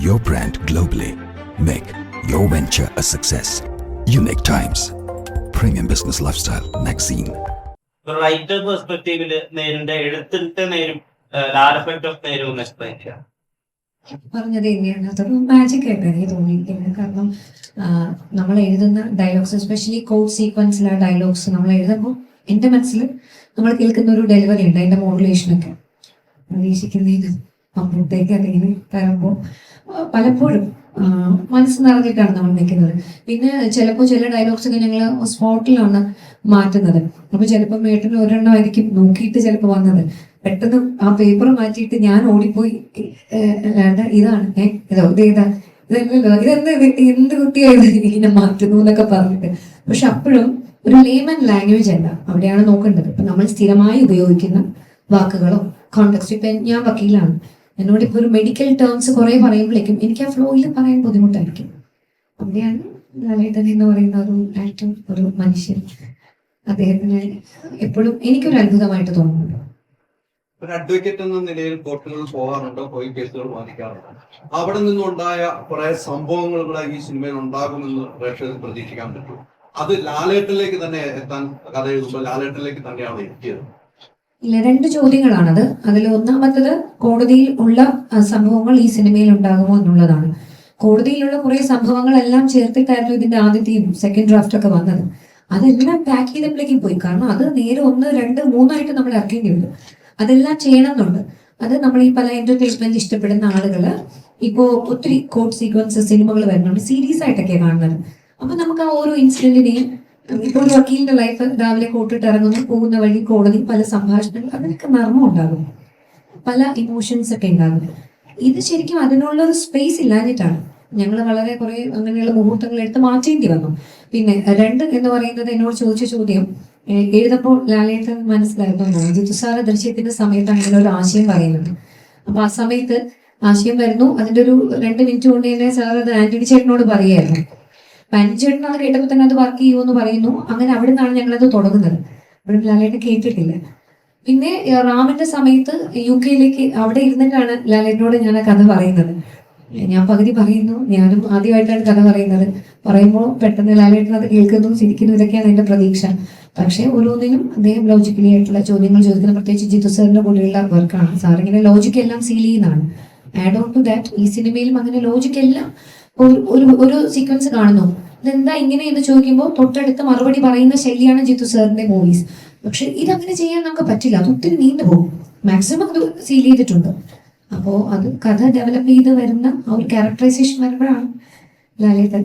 your brand globally. Make your venture a success. Unique Times. Premium Business Lifestyle Magazine. Writer പെർസ്പെക്റ്റീവിൽ നേരിന്റെ എഴുത്തിട്ട് നേരും Lal of നേരും ഒന്ന് explain ചെയ്യാം പറഞ്ഞത് തന്നെയാണ് അതൊരു മാജിക് ആയിട്ട് എനിക്ക് തോന്നിയിരിക്കുന്നത് കാരണം നമ്മൾ എഴുതുന്ന ഡയലോഗ്സ് എസ്പെഷ്യലി കോഡ് സീക്വൻസിലെ ഡയലോഗ്സ് നമ്മൾ എഴുതുമ്പോൾ എന്റെ മനസ്സിൽ നമ്മൾ കേൾക്കുന്ന ഒരു ഡെലിവറി ഉണ്ട് അതിന്റെ മോഡുലേഷനൊക്കെ പ്രതീക്ഷിക്കുന്നതിന് അപ്പുറത്തേക്ക് അതിങ്ങനെ തരുമ്പോൾ പലപ്പോഴും മനസ്സ് നിറഞ്ഞിട്ടാണ് നമ്മൾ നിൽക്കുന്നത്. പിന്നെ ചിലപ്പോൾ ചില ഡയലോഗ്സ് ഒക്കെ ഞങ്ങൾ സ്പോട്ടിലാണ് മാറ്റുന്നത്. അപ്പൊ ചിലപ്പോൾ മേട്ടിന് ഒരെണ്ണമായിരിക്കും നോക്കിയിട്ട് ചിലപ്പോൾ വന്നത്. പെട്ടെന്ന് ആ പേപ്പർ മാറ്റിയിട്ട് ഞാൻ ഓടിപ്പോയി അല്ലാണ്ട് ഇതാണ് ഏ ഇതോ ഇത് ഇതെന്ത്? എന്ത് കുട്ടിയായത്? ഇങ്ങനെ മാറ്റുന്നു എന്നൊക്കെ പറഞ്ഞിട്ട്. പക്ഷെ അപ്പോഴും ഒരു ലേമൻ ലാംഗ്വേജ് അല്ല. അവിടെയാണ് നോക്കേണ്ടത്. ഇപ്പൊ നമ്മൾ സ്ഥിരമായി ഉപയോഗിക്കുന്ന വാക്കുകളോ കോണ്ടക്സ്റ്റ് ഇപ്പൊ ഞാൻ വക്കീലാണ്. എന്നോട് ഇപ്പൊ ഒരു മെഡിക്കൽ ടേംസ് കുറേ പറയുമ്പോഴേക്കും എനിക്ക് ആ ഫ്ലോയിൽ പറയാൻ ബുദ്ധിമുട്ടായിരിക്കും. അവിടെയാണ് ലാലേട്ടൻ എന്ന് പറയുന്ന ഒരു ആക്ടർ ഒരു മനുഷ്യൻ. അദ്ദേഹത്തിന് എപ്പോഴും എനിക്കൊരു അത്ഭുതമായിട്ട് തോന്നുന്നുണ്ട്. ഒരു അഡ്വക്കേറ്റ് എന്ന നിലയിൽ കോർട്ടുകളിൽ പോകാറുണ്ടോ? പോയി കേസുകൾ വാദിക്കാറുണ്ടോ? അവിടെ നിന്നുണ്ടായ കുറെ സംഭവങ്ങൾ കൂടെ ഈ സിനിമയിൽ ഉണ്ടാകുമെന്ന് പ്രേക്ഷകർ പ്രതീക്ഷിക്കാൻ പറ്റും. അത് ലാലേട്ടിലേക്ക് തന്നെ എത്താൻ കഥ എഴുതുമ്പോൾ ലാലേട്ടിലേക്ക് തന്നെയാണ് എത്തിയത്. ഇല്ല രണ്ട് ചോദ്യങ്ങളാണത്. അതിൽ ഒന്നാമത്തത് കോടതിയിൽ ഉള്ള സംഭവങ്ങൾ ഈ സിനിമയിൽ ഉണ്ടാകുമോ എന്നുള്ളതാണ്. കോടതിയിലുള്ള കുറെ സംഭവങ്ങളെല്ലാം ചേർത്തിട്ടായിരുന്നു ഇതിന്റെ ആദ്യത്തെയും സെക്കൻഡ് ഡ്രാഫ്റ്റ് ഒക്കെ വന്നത്. അതെല്ലാം പാക്ക് ചെയ്തപ്പോഴേക്കും പോയി. കാരണം അത് നേരെ ഒന്ന് രണ്ട് മൂന്നായിട്ട് നമ്മൾ ഇറക്കേണ്ടി വരും. അതെല്ലാം ചെയ്യണമെന്നുണ്ട്. അത് നമ്മൾ ഈ പല എന്റർടൈൻമെന്റ് ഇഷ്ടപ്പെടുന്ന ആളുകൾ ഇപ്പോ ഒത്തിരി കോഡ് സീക്വൻസ് സിനിമകൾ വരുന്നുണ്ട്. സീരീസ് ആയിട്ടൊക്കെ കാണുന്നത്. അപ്പൊ നമുക്ക് ആ ഓരോ ഇൻസിഡന്റിനെയും ഇപ്പോൾ ഒരു വക്കീലിന്റെ ലൈഫ് രാവിലെ കോട്ടിട്ട് ഇറങ്ങുന്നു പോകുന്ന വഴി കോടതി പല സംഭാഷണങ്ങൾ അതിനൊക്കെ നർമ്മം ഉണ്ടാകും പല ഇമോഷൻസ് ഒക്കെ ഉണ്ടാകും ഇത് ശരിക്കും അതിനുള്ള ഒരു സ്പേസ് ഇല്ലാഞ്ഞിട്ടാണ്. ഞങ്ങൾ വളരെ കുറെ അങ്ങനെയുള്ള മുഹൂർത്തങ്ങൾ എടുത്ത് മാറ്റേണ്ടി വന്നു. പിന്നെ രണ്ട് എന്ന് പറയുന്നത് എന്നോട് ചോദിച്ച ചോദ്യം എഴുതപ്പോൾ ലാലേട്ടൻ മനസ്സിലായിരുന്നു ജിതുസാര ദൃശ്യത്തിന്റെ സമയത്താണ് ഇങ്ങനെ ഒരു ആശയം പറയുന്നത് അപ്പൊ ആ സമയത്ത് ആശയം വരുന്നു. അതിന്റെ ഒരു രണ്ട് മിനിറ്റ് കൊണ്ട് തന്നെ സാർ അത് ആന്റണി ചേട്ടനോട് പറയായിരുന്നു അപ്പൊ ആന്റണി ചേട്ടൻ അത് കേട്ടപ്പോൾ തന്നെ അത് വർക്ക് ചെയ്യുമെന്ന് പറയുന്നു. അങ്ങനെ അവിടെ നിന്നാണ് ഞങ്ങളത് തുടങ്ങുന്നത്. അപ്പോഴും ലാലേട്ടൻ കേട്ടിട്ടില്ല. പിന്നെ റാമിന്റെ സമയത്ത് യു കെയിലേക്ക് അവിടെ ഇരുന്നിട്ടാണ് ലാലേട്ടനോട് ഞാൻ ആ കഥ പറയുന്നത്. ഞാൻ പകുതി പറയുന്നു. ഞാനും ആദ്യമായിട്ടാണ് കഥ പറയുന്നത്. പറയുമ്പോൾ പെട്ടെന്ന് ലാലേട്ടൻ അത് കേൾക്കുന്നു. ചിരിക്കുന്നു. ഇതൊക്കെയാണ് എന്റെ പ്രതീക്ഷ. പക്ഷേ ഓരോന്നിനും അദ്ദേഹം ലോജിക്കലി ആയിട്ടുള്ള ചോദ്യങ്ങൾ ചോദിക്കുന്ന പ്രത്യേകിച്ച് ജിതു സാറിന്റെ കൂടെയുള്ള വർക്കാണ് സാറിങ്ങനെ ഇങ്ങനെ ലോജിക് എല്ലാം സീൽ ചെയ്യുന്നതാണ്. ആഡ് ഓൺ ടു ദാറ്റ് ഈ സിനിമയിലും അങ്ങനെ ലോജിക് എല്ലാം ഒരു- ഒരു സീക്വൻസ് കാണുന്നു. ഇതെന്താ ഇങ്ങനെ എന്ന് ചോദിക്കുമ്പോൾ തൊട്ടടുത്ത് മറുപടി പറയുന്ന ശൈലിയാണ് ജിത്തു സാറിന്റെ മൂവീസ് പക്ഷെ ഇതങ്ങനെ ചെയ്യാൻ നമുക്ക് പറ്റില്ല. അത് ഒത്തിരി നീണ്ടു പോകും. മാക്സിമം അത് സീൽ ചെയ്തിട്ടുണ്ട്. അപ്പോൾ അത് കഥ ഡെവലപ്പ് ചെയ്ത് വരുന്ന ആ ഒരു ക്യാരക്ടറൈസേഷൻ വരുമ്പോഴാണ് ലാലേട്ടൻ